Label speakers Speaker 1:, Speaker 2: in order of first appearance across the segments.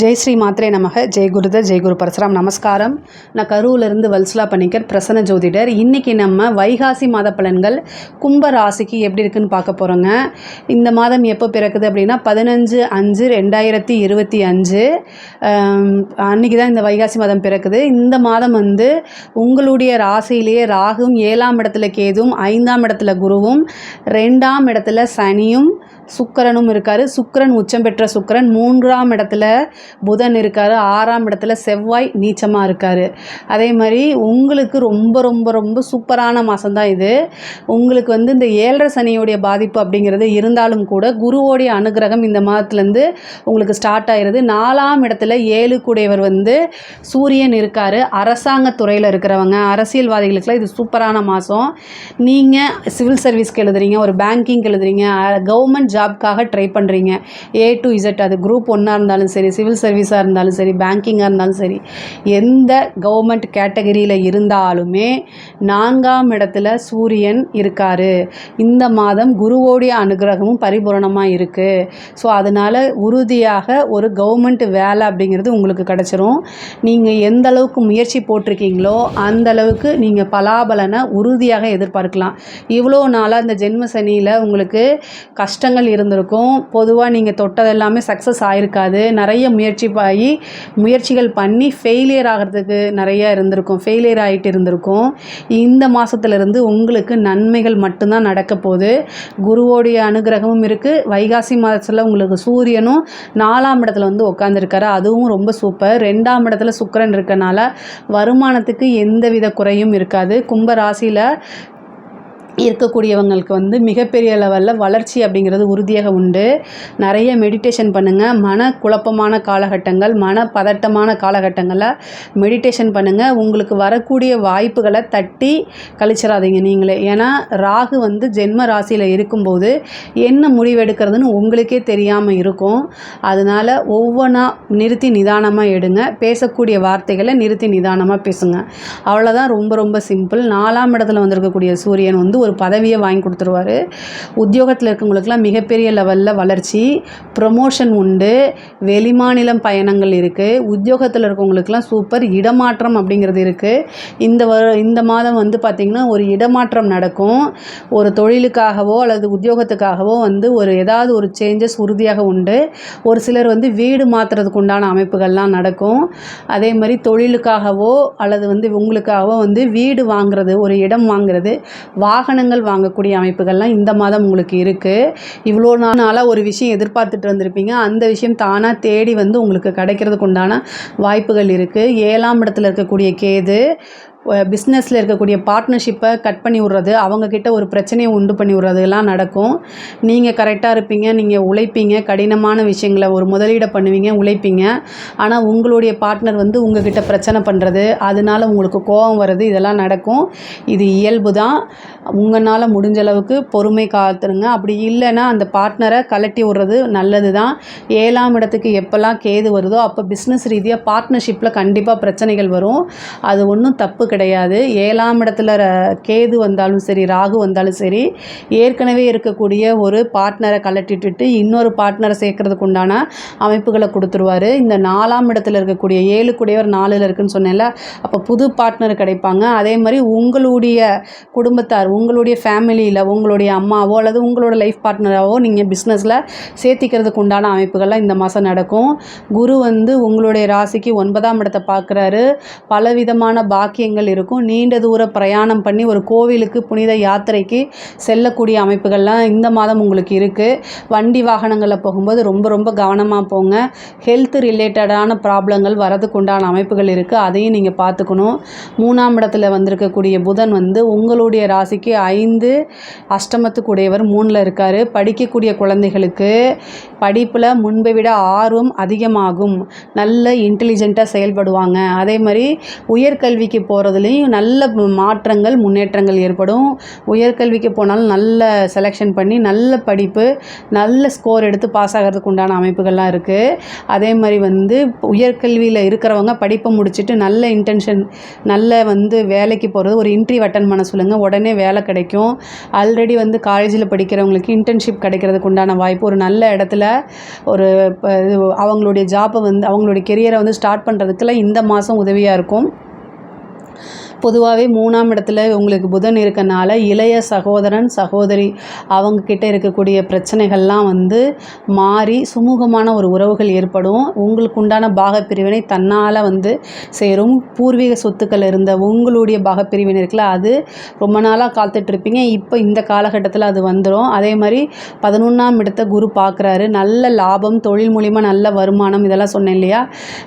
Speaker 1: ஜெய் ஸ்ரீ மாத்ரே நமக. ஜெய் குருத ஜெய் குரு பரசுராம். நமஸ்காரம். நான் கரூர்லேருந்து வல்சலா பண்ணிக்கர் பிரசன்ன ஜோதிடர். இன்றைக்கி நம்ம வைகாசி மாத பலன்கள் கும்ப ராசிக்கு எப்படி இருக்குன்னு பார்க்க போகிறோங்க இந்த மாதம் எப்போ பிறக்குது அப்படின்னா பதினஞ்சு அஞ்சு ரெண்டாயிரத்தி இருபத்தி அஞ்சு. அன்றைக்கி தான் இந்த வைகாசி மாதம் பிறக்குது. இந்த மாதம் வந்து உங்களுடைய ராசியிலேயே ராகும் ஏழாம் இடத்துல கேதும் ஐந்தாம் இடத்துல குருவும் ரெண்டாம் இடத்துல சனியும் சுக்கிரனும் இருக்கார். சுக்கிரன் உச்சம் பெற்ற சுக்கரன் மூன்றாம் இடத்துல புதன் இருக்கார். ஆறாம் இடத்துல செவ்வாய் நீச்சமாக இருக்கார். அதே மாதிரி உங்களுக்கு ரொம்ப ரொம்ப ரொம்ப சூப்பரான மாதம்தான் இது. உங்களுக்கு வந்து இந்த ஏழரை சனியோடைய பாதிப்பு அப்படிங்கிறது இருந்தாலும் கூட குருவோடைய அனுகிரகம் இந்த மாதத்துலேருந்து உங்களுக்கு ஸ்டார்ட் ஆயிருது. நாலாம் இடத்துல ஏழு கூடையவர் வந்து சூரியன் இருக்கார். அரசாங்க துறையில் இருக்கிறவங்க அரசியல்வாதிகளுக்கெல்லாம் இது சூப்பரான மாதம் நீங்கள் சிவில் சர்வீஸ்க்கு எழுதுறீங்க ஒரு பேங்கிங்க்கு எழுதுறீங்க கவர்மெண்ட் ஜாப்க்காக ட்ரை பண்ணுறீங்க ஏ டு இசட் அது குரூப் ஒன்னாக இருந்தாலும் சரி சிவில் சர்வீஸாக இருந்தாலும் சரி பேங்கிங்காக இருந்தாலும் சரி எந்த கவர்மெண்ட் கேட்டகரியில் இருந்தாலுமே நான்காம் இடத்துல சூரியன் இருக்கார். இந்த மாதம் குருவோடைய அனுகிரகமும் பரிபூரணமாக இருக்குது ஸோ அதனால் உறுதியாக ஒரு கவர்மெண்ட் வேலை அப்படிங்கிறது உங்களுக்கு கிடச்சிரும். நீங்கள் எந்த அளவுக்கு முயற்சி போட்டிருக்கீங்களோ அந்த அளவுக்கு நீங்கள் பலாபலனை உறுதியாக எதிர்பார்க்கலாம். இவ்வளோ நாளாக இந்த ஜென்ம சனியில் உங்களுக்கு கஷ்டங்கள் இருந்திருக்கும். பொதுவாக நீங்கள் தொட்டது எல்லாமே சக்ஸஸ் ஆகிருக்காது நிறைய முயற்சி ஆகி முயற்சிகள் பண்ணி ஃபெயிலியர் ஆகிறதுக்கு நிறைய இருந்திருக்கும். ஃபெயிலியர் ஆகிட்டு இருந்திருக்கும். இந்த மாதத்துலேருந்து உங்களுக்கு நன்மைகள் மட்டும்தான் நடக்க போகுது. குருவோடைய அனுகிரகமும் இருக்குது வைகாசி மாதத்தில் உங்களுக்கு சூரியனும் நாலாம் இடத்துல வந்து உட்காந்துருக்காரு அதுவும் ரொம்ப சூப்பர் ரெண்டாம் இடத்துல சுக்கரன் இருக்கனால வருமானத்துக்கு எந்தவித குறையும் இருக்காது. கும்ப ராசியில் இருக்கக்கூடியவங்களுக்கு வந்து மிகப்பெரிய லெவலில் வளர்ச்சி அப்படிங்கிறது உறுதியாக உண்டு. நிறைய மெடிடேஷன் பண்ணுங்கள் மன குழப்பமான காலகட்டங்கள் மன பதட்டமான காலகட்டங்களில் மெடிடேஷன் பண்ணுங்கள் உங்களுக்கு வரக்கூடிய வாய்ப்புகளை தட்டி கழிச்சிடாதீங்க நீங்களே. ஏன்னா ராகு வந்து ஜென்ம ராசியில் இருக்கும்போது என்ன முடிவெடுக்கிறதுன்னு உங்களுக்கே தெரியாமல் இருக்கும். அதனால் ஒவ்வொன்றா நிறுத்தி நிதானமாக எடுங்க. பேசக்கூடிய வார்த்தைகளை நிறுத்தி நிதானமாக பேசுங்க. அவ்வளோதான் ரொம்ப ரொம்ப சிம்பிள் நாலாம் இடத்துல வந்திருக்கக்கூடிய சூரியன் வந்து ஒரு பதவியை வாங்கி கொடுத்துருவாரு. உத்தியோகத்தில் இருக்கவங்களுக்குலாம் மிகப்பெரிய லெவலில் வளர்ச்சி ப்ரொமோஷன் உண்டு வெளிமாநிலம் பயணங்கள் இருக்குது உத்தியோகத்தில் இருக்கவங்களுக்குலாம் சூப்பர் இடமாற்றம் அப்படிங்கிறது இருக்குது இந்த வ இந்த மாதம் வந்து பார்த்திங்கன்னா ஒரு இடமாற்றம் நடக்கும். ஒரு தொழிலுக்காகவோ அல்லது உத்தியோகத்துக்காகவோ வந்து ஒரு ஏதாவது ஒரு சேஞ்சஸ் உறுதியாக உண்டு. ஒரு சிலர் வந்து வீடு மாற்றுறதுக்கு உண்டான அமைப்புகள்லாம் நடக்கும். அதே மாதிரி தொழிலுக்காகவோ அல்லது வந்து உங்களுக்காகவோ வந்து வீடு வாங்குறது ஒரு இடம் வாங்குறது வாகனங்கள் வாங்கக்கூடிய அமைப்புகள்லாம் இந்த மாதம் உங்களுக்கு இருக்குது இவ்வளோ நாளாக ஒரு விஷயம் எதிர்பார்த்துட்டு வந்திருப்பீங்க. அந்த விஷயம் தானாக தேடி வந்து உங்களுக்கு கிடைக்கிறதுக்கு உண்டான வாய்ப்புகள் இருக்குது ஏழாம் இடத்துல இருக்கக்கூடிய கேது பிஸ்னஸில் இருக்கக்கூடிய பார்ட்னர்ஷிப்பை கட் பண்ணி விட்றது அவங்கக்கிட்ட ஒரு பிரச்சனையை உண்டு பண்ணி விட்றதுலாம் நடக்கும். நீங்கள் கரெக்டாக இருப்பீங்க நீங்கள் உழைப்பீங்க கடினமான விஷயங்களை ஒரு முதலீடை பண்ணுவீங்க உழைப்பீங்க. ஆனால் உங்களுடைய பார்ட்னர் வந்து உங்ககிட்ட பிரச்சனை பண்ணுறது அதனால உங்களுக்கு கோபம் வர்றது இதெல்லாம் நடக்கும். இது இயல்பு தான் உங்களால் முடிஞ்ச அளவுக்கு பொறுமை காத்துருங்க. அப்படி இல்லைன்னா அந்த பார்ட்னரை கலட்டி விட்றது நல்லது தான் ஏழாம் இடத்துக்கு எப்போல்லாம் கேது வருதோ அப்போ பிஸ்னஸ் ரீதியாக பார்ட்னர்ஷிப்பில் கண்டிப்பாக பிரச்சனைகள் வரும். அது ஒன்றும் தப்பு கிடையாது. கிடையாது. ஏழாம் இடத்துல கேது வந்தாலும் சரி ராகு வந்தாலும் சரி ஏற்கனவே இருக்கக்கூடிய ஒரு பார்ட்னரை கலட்டிட்டு இன்னொரு பார்ட்னரை சேர்க்கறதுக்கு உண்டான அமைப்புகளை கொடுத்துருவாரு. இந்த நாலாம் இடத்துல இருக்கக்கூடிய ஏழு கூடியவர் நாலில் இருக்குன்னு சொன்னேன்ல அப்போ புது பார்ட்னர் கிடைப்பாங்க. அதே மாதிரி உங்களுடைய குடும்பத்தார் உங்களுடைய ஃபேமிலியில் உங்களுடைய அம்மாவோ அல்லது உங்களோட லைஃப் பார்ட்னராவோ நீங்கள் பிஸ்னஸில் சேர்த்திக்கிறதுக்கு உண்டான அமைப்புகள்லாம் இந்த மாதம் நடக்கும். குரு வந்து உங்களுடைய ராசிக்கு ஒன்பதாம் இடத்தை பார்க்குறாரு. பலவிதமான பாக்கியங்கள் இருக்கும். நீண்ட தூர பிரயாணம் பண்ணி ஒரு கோவிலுக்கு புனித யாத்திரைக்கு செல்லக்கூடிய அமைப்புகள்லாம் இந்த மாதம் உங்களுக்கு இருக்குது வண்டி வாகனங்களில் போகும்போது ரொம்ப ரொம்ப கவனமாக போங்க. ஹெல்த் ரிலேட்டடான ப்ராப்ளங்கள் வரதுக்கு உண்டான அமைப்புகள் இருக்குது அதையும் நீங்கள் பார்த்துக்கணும். மூணாம் இடத்துல வந்திருக்கக்கூடிய புதன் வந்து உங்களுடைய ராசிக்கு ஐந்து அஷ்டமத்துக்குடையவர் மூணில் இருக்கார். படிக்கக்கூடிய குழந்தைகளுக்கு படிப்பில் முன்பை விட ஆர்வம் அதிகமாகும். நல்ல இன்டெலிஜென்ட்டாக செயல்படுவாங்க. அதே மாதிரி உயர்கல்விக்கு போகிறது அதுலேயும் நல்ல மாற்றங்கள் முன்னேற்றங்கள் ஏற்படும். உயர்கல்விக்கு போனாலும் நல்ல செலெக்ஷன் பண்ணி நல்ல படிப்பு நல்ல ஸ்கோர் எடுத்து பாஸ் ஆகிறதுக்கு உண்டான அமைப்புகள்லாம் இருக்குது அதே மாதிரி வந்து உயர்கல்வியில் இருக்கிறவங்க படிப்பை முடிச்சுட்டு நல்ல இன்டென்ஷன் நல்ல வந்து வேலைக்கு போகிறது ஒரு இன்ட்ரிவ் அட்டன் பண்ண சொல்லுங்கள் உடனே வேலை கிடைக்கும். ஆல்ரெடி வந்து காலேஜில் படிக்கிறவங்களுக்கு இன்டர்ன்ஷிப் கிடைக்கிறதுக்கு உண்டான வாய்ப்பு. ஒரு நல்ல இடத்துல ஒரு இப்போ இது அவங்களுடைய ஜாப்பை வந்து அவங்களுடைய கெரியரை வந்து ஸ்டார்ட் பண்ணுறதுக்குலாம் இந்த மாதம் உதவியாக இருக்கும். பொதுவாகவே மூணாம் இடத்துல உங்களுக்கு புதன் இருக்கனால இளைய சகோதரன் சகோதரி அவங்கக்கிட்ட இருக்கக்கூடிய பிரச்சனைகள்லாம் வந்து மாறி சுமூகமான ஒரு உறவுகள் ஏற்படும். உங்களுக்கு உண்டான பாகப்பிரிவினை தன்னால் வந்து சேரும். பூர்வீக சொத்துக்கள் இருந்த உங்களுடைய பாகப்பிரிவினை இருக்குல்ல அது ரொம்ப நாளாக காத்துட்ருப்பீங்க இப்போ இந்த காலகட்டத்தில் அது வந்துடும் அதே மாதிரி பதினொன்றாம் இடத்த குரு பார்க்குறாரு நல்ல லாபம் தொழில் மூலிமா நல்ல வருமானம் இதெல்லாம் சொன்னேன் இல்லையா?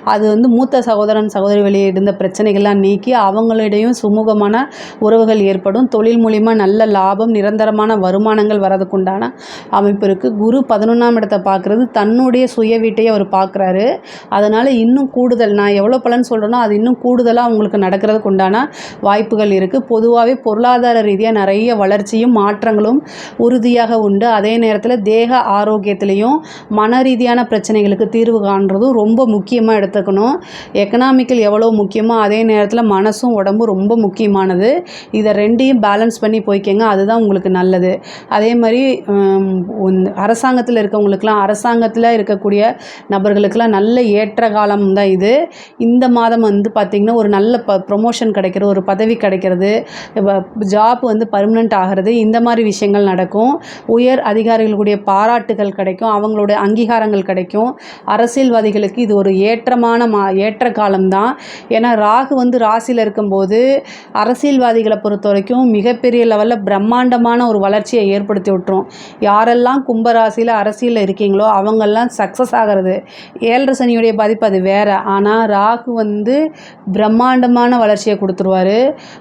Speaker 1: அது வந்து மூத்த சகோதரன் சகோதரி வெளியே இருந்த பிரச்சனைகள்லாம் நீக்கி அவங்களுடைய மூலியமாகவும் சுமூகமான உறவுகள் ஏற்படும். தொழில் மூலிமா நல்ல லாபம் நிரந்தரமான வருமானங்கள் வரதுக்குண்டான அமைப்பு இருக்குது குரு பதினொன்றாம் இடத்தை பார்க்குறது. தன்னுடைய சுய வீட்டையே அவர் பார்க்குறாரு. அதனால் இன்னும் கூடுதல் நான் எவ்வளோ பலன் சொல்கிறேனோ அது இன்னும் கூடுதலாக அவங்களுக்கு நடக்கிறதுக்கு உண்டான வாய்ப்புகள் இருக்குது பொதுவாகவே பொருளாதார ரீதியாக நிறைய வளர்ச்சியும் மாற்றங்களும் உறுதியாக உண்டு. அதே நேரத்தில் தேக ஆரோக்கியத்திலையும் மன ரீதியான பிரச்சனைகளுக்கு தீர்வு காண்றதும் ரொம்ப முக்கியமாக எடுத்துக்கணும். எக்கனாமிக்கல் எவ்வளோ முக்கியமோ அதே நேரத்தில் மனசும் உடம்பும் ரொம்ப முக்கியமானது. இதை ரெண்டையும் பேலன்ஸ் பண்ணி போய்க்கங்க அதுதான் உங்களுக்கு நல்லது. அதே மாதிரி அரசாங்கத்தில் இருக்கவங்களுக்கெல்லாம் அரசாங்கத்தில் இருக்கக்கூடிய நபர்களுக்கெல்லாம் நல்ல ஏற்ற காலம் தான் இது. இந்த மாதம் வந்து பார்த்திங்கன்னா ஒரு நல்ல ப ப்ரொமோஷன் கிடைக்கிறது ஒரு பதவி கிடைக்கிறது. ஜாப் வந்து பர்மனெண்ட் ஆகிறது. இந்த மாதிரி விஷயங்கள் நடக்கும். உயர் அதிகாரிகளுடைய பாராட்டுகள் கிடைக்கும். அவங்களோட அங்கீகாரங்கள் கிடைக்கும். அரசியல்வாதிகளுக்கு இது ஒரு ஏற்றமான மா ஏற்ற காலம்தான் ஏன்னா ராகு வந்து ராசியில் இருக்கும்போது அரசியல்வாதிகளை பொறுத்த வரைக்கும் மிகப்பெரிய லெவலில் பிரம்மாண்டமான ஒரு வளர்ச்சியை ஏற்படுத்தி விட்டுரும். யாரெல்லாம் கும்பராசியில் அரசியலில் இருக்கீங்களோ அவங்கெல்லாம் சக்ஸஸ் ஆகிறது. ஏழரை சனியுடைய பாதிப்பு அது வேறு. ஆனால் ராகு வந்து பிரம்மாண்டமான வளர்ச்சியை கொடுத்துருவாரு.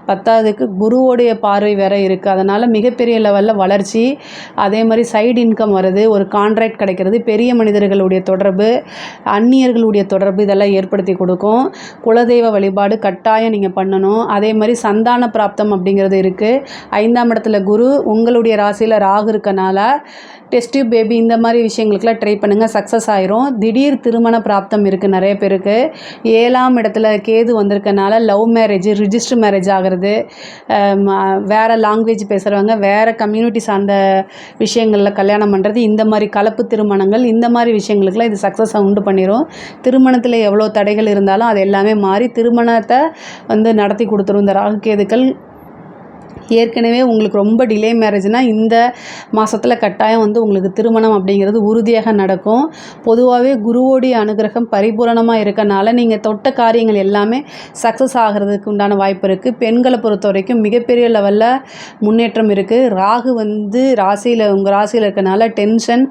Speaker 1: பத்தாவதுக்கு குருவோடைய பார்வை வேற இருக்குது அதனால் மிகப்பெரிய லெவலில் வளர்ச்சி. அதே மாதிரி சைடு இன்கம் வருது. ஒரு கான்ட்ராக்ட் கிடைக்கிறது. பெரிய மனிதர்களுடைய தொடர்பு அந்நியர்களுடைய தொடர்பு இதெல்லாம் ஏற்படுத்தி கொடுக்கும். குலதெய்வ வழிபாடு கட்டாயம் நீங்கள் பண்ணணும். அதே மாதிரி சந்தான பிராப்தம் அப்படிங்கிறது இருக்குது ஐந்தாம் இடத்துல குரு உங்களுடைய ராசியில் ராகு இருக்கனால டெஸ்ட் பேபி இந்த மாதிரி விஷயங்களுக்குலாம் ட்ரை பண்ணுங்கள் சக்ஸஸ் ஆயிரும். திடீர் திருமண பிராப்தம் இருக்குது நிறைய பேருக்கு. ஏழாம் இடத்துல கேது வந்திருக்கனால லவ் மேரேஜ் ரிஜிஸ்டர் மேரேஜ் ஆகிறது. வேறு லாங்குவேஜ் பேசுகிறவங்க வேறு கம்யூனிட்டி சார்ந்த விஷயங்களில் கல்யாணம் பண்ணுறது இந்த மாதிரி கலப்பு திருமணங்கள் இந்த மாதிரி விஷயங்களுக்குலாம் இது சக்ஸஸ் உண்டு பண்ணிடும் திருமணத்தில் எவ்வளோ தடைகள் இருந்தாலும் அது எல்லாமே மாறி திருமணத்தை வந்து நடத்தி கொடுத்துரும் இந்த ராகுகேதுக்கள் ஏற்கனவே உங்களுக்கு ரொம்ப டிலே மேரேஜ்னால் இந்த மாதத்தில் கட்டாயம் வந்து உங்களுக்கு திருமணம் அப்படிங்கிறது உறுதியாக நடக்கும். பொதுவாகவே குருவோடைய அனுகிரகம் பரிபூரணமாக இருக்கனால நீங்கள் தொட்ட காரியங்கள் எல்லாமே சக்ஸஸ் ஆகிறதுக்கு உண்டான வாய்ப்பு இருக்குது பெண்களை பொறுத்த வரைக்கும் மிகப்பெரிய லெவலில் முன்னேற்றம் இருக்குது ராகு வந்து ராசியில் உங்கள் ராசியில் இருக்கனால டென்ஷன்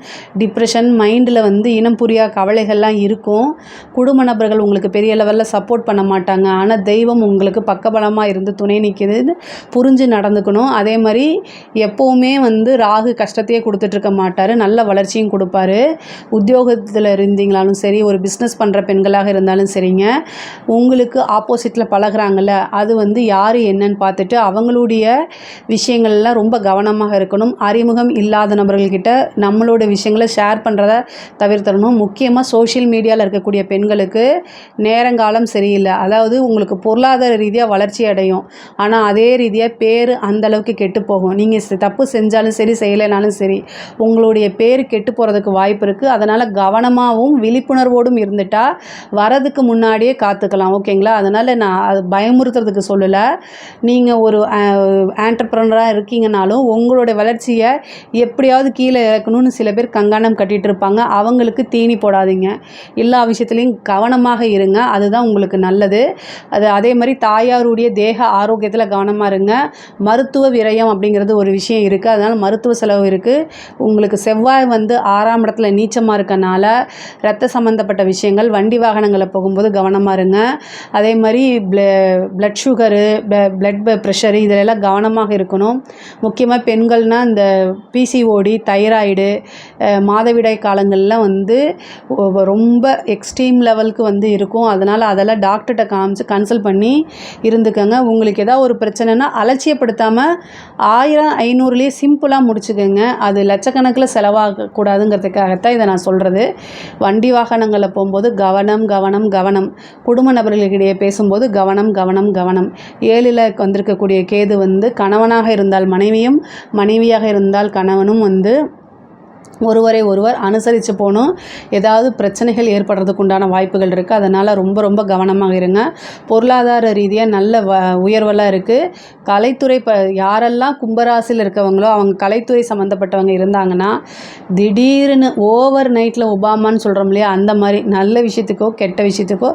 Speaker 1: டிப்ரெஷன் மைண்டில் வந்து இனம் புரியா கவலைகள்லாம் இருக்கும். குடும்ப நபர்கள் உங்களுக்கு பெரிய லெவலில் சப்போர்ட் பண்ண மாட்டாங்க. ஆனால் தெய்வம் உங்களுக்கு பக்கபலமாக இருந்து துணை நிற்கிறது புரிஞ்சு நடந்துக்கணும். அதே மாதிரி எப்போவுமே வந்து ராகு கஷ்டத்தையே கொடுத்துட்ருக்க மாட்டார். நல்ல வளர்ச்சியும் கொடுப்பாரு. உத்தியோகத்தில் இருந்தீங்களாலும் சரி ஒரு பிஸ்னஸ் பண்ணுற பெண்களாக இருந்தாலும் சரிங்க. உங்களுக்கு ஆப்போசிட்டில் பழகுறாங்கல்ல அது வந்து யார் என்னன்னு பார்த்துட்டு அவங்களுடைய விஷயங்கள்லாம் ரொம்ப கவனமாக இருக்கணும். அறிமுகம் இல்லாத நபர்கள்கிட்ட நம்மளோட விஷயங்களை ஷேர் பண்ணுறத தவிர்த்தரணும் முக்கியமாக சோஷியல் மீடியாவில் இருக்கக்கூடிய பெண்களுக்கு நேரங்காலம் சரியில்லை. அதாவது உங்களுக்கு பொருளாதார ரீதியாக வளர்ச்சி அடையும். ஆனால் அதே ரீதியாக பேர் அந்த அளவுக்கு கெட்டு போகும். நீங்கள் தப்பு செஞ்சாலும் சரி செய்யலைனாலும் சரி உங்களுடைய பேர் கெட்டு போகிறதுக்கு வாய்ப்பு இருக்குது அதனால் கவனமாகவும் விழிப்புணர்வோடும் இருந்துட்டால் வரதுக்கு முன்னாடியே காத்துக்கலாம் ஓகேங்களா? அதனால் நான் அது பயமுறுத்துறதுக்கு சொல்லலை. நீங்கள் ஒரு ஆண்டர்ப்ரனராக இருக்கீங்கனாலும் உங்களுடைய வளர்ச்சியை எப்படியாவது கீழே இறக்கணும்னு சில பேர் கங்காணம் கட்டிகிட்டு இருப்பாங்க. அவங்களுக்கு தீனி போடாதீங்க. எல்லா விஷயத்துலையும் கவனமாக இருங்க. அதுதான் உங்களுக்கு நல்லது. அது அதே மாதிரி தாயாருடைய தேக ஆரோக்கியத்தில் கவனமாக இருங்க. மருத்துவ விரயம் அப்படிங்கிறது ஒரு விஷயம் இருக்குது அதனால் மருத்துவ செலவு இருக்குது உங்களுக்கு செவ்வாய் வந்து ஆறாம் இடத்துல நீச்சமாக இருக்கனால ரத்த சம்மந்தப்பட்ட விஷயங்கள் வண்டி வாகனங்களில் போகும்போது கவனமாக இருங்க. அதே மாதிரி ப்ள ப்ளட் சுகரு ப்ளட் ப்ரெஷரு இதிலெல்லாம் கவனமாக இருக்கணும். முக்கியமாக பெண்கள்னால் இந்த பிசிஓடி தைராய்டு மாதவிடாய் காலங்களில் வந்து ரொம்ப எக்ஸ்ட்ரீம் லெவலுக்கு வந்து இருக்கும். அதனால் அதெல்லாம் டாக்டர்கிட்ட காமிச்சு கன்சல்ட் பண்ணி இருந்துக்கோங்க. உங்களுக்கு ஏதாவது ஒரு பிரச்சனைனா அலட்சியப்படுத்தாமல் ஆயிரம் ஐநூறுலேயே சிம்பிளாக முடிச்சுக்கோங்க. அது லட்சக்கணக்கில் செலவாகக்கூடாதுங்கிறதுக்காகத்தான் இதை நான் சொல்கிறது வண்டி வாகனங்களில் போகும்போது கவனம் கவனம் கவனம். குடும்ப நபர்களுக்கிடையே பேசும்போது கவனம் கவனம் கவனம். ஏழில் வந்திருக்கக்கூடிய கேது வந்து கணவனாக இருந்தால் மனைவியும் மனைவியாக இருந்தால் கணவனும் வந்து ஒருவரை ஒருவர் அனுசரித்து போகணும் ஏதாவது பிரச்சனைகள் ஏற்படுறதுக்கு உண்டான வாய்ப்புகள் இருக்குது அதனால் ரொம்ப ரொம்ப கவனமாக இருங்க. பொருளாதார ரீதியாக நல்ல வ உயர்வெல்லாம் இருக்குது கலைத்துறை ப யாரெல்லாம் கும்பராசியில் இருக்கவங்களோ அவங்க கலைத்துறை சம்மந்தப்பட்டவங்க இருந்தாங்கன்னா திடீர்னு ஓவர் நைட்டில் ஒபாமான்னு சொல்கிறோம் இல்லையா? அந்த மாதிரி நல்ல விஷயத்துக்கோ கெட்ட விஷயத்துக்கோ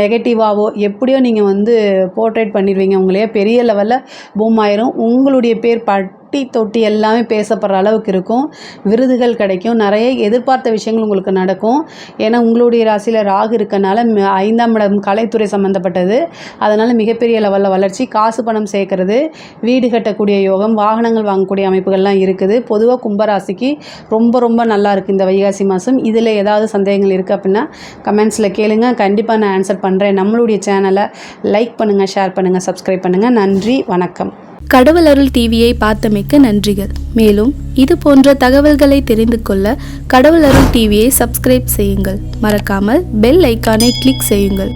Speaker 1: நெகட்டிவாகவோ எப்படியோ நீங்கள் வந்து போர்ட்ரேட் பண்ணிடுவீங்க. உங்களையே பெரிய லெவலில் பூம் ஆயிரும். உங்களுடைய பேர் பட் தொட்டி தொட்டி எல்லாமே பேசப்படுற அளவுக்கு இருக்கும். விருதுகள் கிடைக்கும். நிறைய எதிர்பார்த்த விஷயங்கள் உங்களுக்கு நடக்கும். ஏன்னா உங்களுடைய ராசியில் ராகு இருக்கனால ம- ஐந்தாம் இடம் கலைத்துறை சம்மந்தப்பட்டது அதனால் மிகப்பெரிய லெவலில் வளர்ச்சி காசு பணம் சேர்க்கறது வீடு கட்டக்கூடிய யோகம் வாகனங்கள் வாங்கக்கூடிய அமைப்புகள்லாம் இருக்குது. பொதுவாக கும்பராசிக்கு ரொம்ப ரொம்ப நல்லா இருக்குது இந்த வைகாசி மாதம் இதில் ஏதாவது சந்தேகங்கள் இருக்குது அப்படின்னா கமெண்ட்ஸில் கேளுங்க. கண்டிப்பாக நான் ஆன்சர் பண்ணுறேன் நம்மளுடைய சேனலை லைக் பண்ணுங்கள் ஷேர் பண்ணுங்கள் சப்ஸ்கிரைப் பண்ணுங்கள் நன்றி வணக்கம்.
Speaker 2: கடவுள் அருள் டிவியை பார்த்தமைக்கு நன்றிகள். மேலும் இது போன்ற தகவல்களை தெரிந்து கொள்ள கடவுள் அருள் டிவியை சப்ஸ்கிரைப் செய்யுங்கள். மறக்காமல் பெல் ஐக்கானை கிளிக் செய்யுங்கள்.